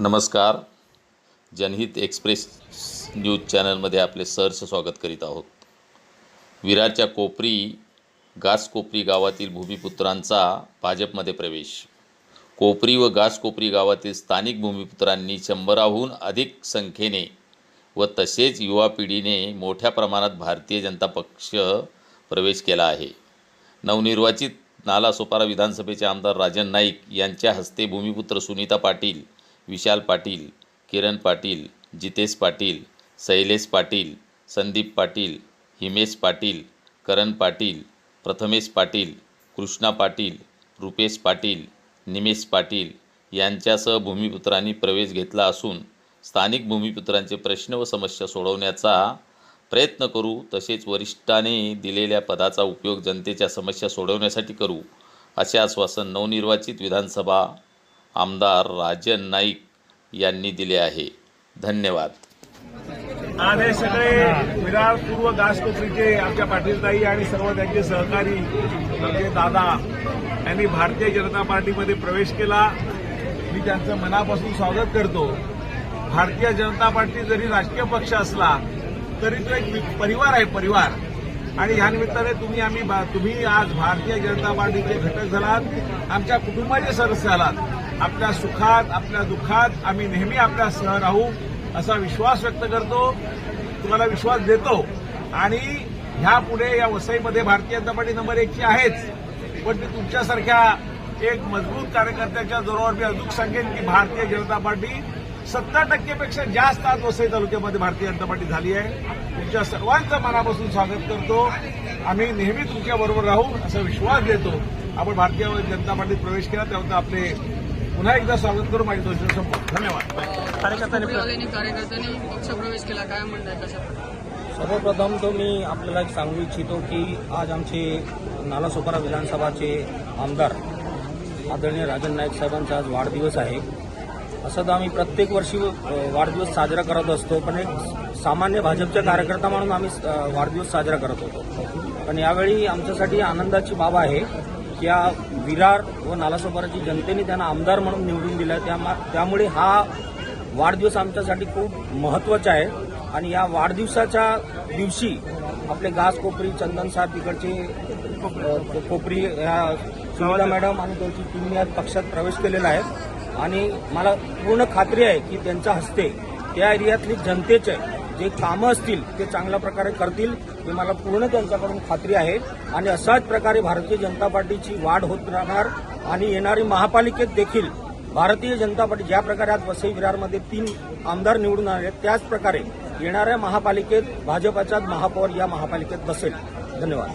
नमस्कार. जनहित express news चॅनलमध्ये आपले सहर्ष स्वागत करीत आहोत. विरारच्या कोपरी गासकोपरी गावातील भूमिपुत्रांचा भाजपमध्ये प्रवेश. कोपरी व गासकोपरी गावातील स्थानिक भूमिपुत्रांनी शंभराहून अधिक संख्येने व तसेच युवा पिढीने मोठ्या प्रमाणात भारतीय जनता पक्ष प्रवेश केला आहे. नवनिर्वाचित नालासोपारा विधानसभेचे आमदार राजन नाईक यांच्या हस्ते भूमिपुत्र सुनीता पाटील विशाल पाटील किरण पाटील जितेश पाटील शैलेश पाटील संदीप पाटील हिमेश पाटील करण पाटील प्रथमेश पाटील कृष्णा पाटील रुपेश पाटील निमेश पाटील यांच्यासह भूमिपुत्रांनी प्रवेश घेतला असून स्थानिक भूमिपुत्रांचे प्रश्न व समस्या सोडवण्याचा प्रयत्न करू तसेच वरिष्ठाने दिलेल्या पदाचा उपयोग जनतेच्या समस्या सोडवण्यासाठी करू असे आश्वासन नवनिर्वाचित विधानसभा आमदार राजन नाईक यांनी दिले आहे. धन्यवाद. आज हे सगळे विरार पूर्व घासकोपरीचे आमच्या पाटीलताई आणि सर्व त्यांचे सहकारी आमचे दादा यांनी भारतीय जनता पार्टीमध्ये प्रवेश केला. मी त्यांचं मनापासून स्वागत करतो. भारतीय जनता पार्टी जरी राजकीय पक्ष असला तरी तो एक परिवार आहे परिवार. आणि ह्या निमित्ताने तुम्ही आम्ही तुम्ही आज भारतीय जनता पार्टीचे घटक झालात. आमच्या कुटुंबाचे सदस्य आलात. आपल्या सुखात आपल्या दुःखात आम्ही नेहमी आपल्या सह राहू असा विश्वास व्यक्त करतो तुम्हाला विश्वास देतो. आणि ह्यापुढे या वसईमध्ये भारतीय जनता पार्टी नंबर एकची आहेच. पण ती तुमच्यासारख्या एक मजबूत कार्यकर्त्याच्या जोरावर मी अजून सांगेन की भारतीय जनता पार्टी सत्तर टक्केपेक्षा जास्त आज वसई तालुक्यामध्ये भारतीय जनता पार्टी झाली आहे. तुमच्या सर्वांचं मनापासून स्वागत करतो. आम्ही नेहमी तुमच्याबरोबर राहू असा विश्वास देतो. आपण भारतीय जनता पार्टीत प्रवेश केला तेव्हा आपले पुन्हा एकदा स्वागत करू माझी दोन शब्द संपवतो. धन्यवाद. कार्यकर्त्यांनी कार्यकर्त्यांनी पक्षप्रवेश केला काय म्हणताय कशा सर्वप्रथम तो मी आपल्याला एक सांगू इच्छितो की आज आमचे नालासोपारा विधानसभाचे आमदार आदरणीय राजन नाईक साहेबांचा आज वाढदिवस आहे. असं तर आम्ही प्रत्येक वर्षी वाढदिवस साजरा करत असतो पण एक सामान्य भाजपचे कार्यकर्ता म्हणून आम्ही वाढदिवस साजरा करत होतो. पण यावेळी आमच्यासाठी आनंदाची बाब आहे. या विरार व नालासोपाराची जनतेने त्यांना आमदार म्हणून निवडून दिला. आहे त्यामुळे हा वाढदिवस आमच्यासाठी खूप महत्त्वाचा आहे. आणि या वाढदिवसाच्या दिवशी आपले घास कोपरी चंदन सार तिकडचे कोपरी या सुनीता मॅडम आणि त्यांची टीमने आज पक्षात प्रवेश केलेला आहे. आणि मला पूर्ण खात्री आहे की त्यांच्या हस्ते त्या एरियातली जनतेचे जे कामं असतील ते चांगल्या प्रकारे करतील हे मला पूर्ण त्यांच्याकडून खात्री आहे. आणि अशाच प्रकारे भारतीय जनता पार्टीची वाढ होत राहणार आणि येणारी महापालिकेत देखील भारतीय जनता पार्टी ज्या प्रकारे आज वसई विरारमध्ये तीन आमदार निवडून आले आहेत, त्याच प्रकारे येणाऱ्या महापालिकेत भाजपाचाच महापौर या महापालिकेत बसेल. धन्यवाद.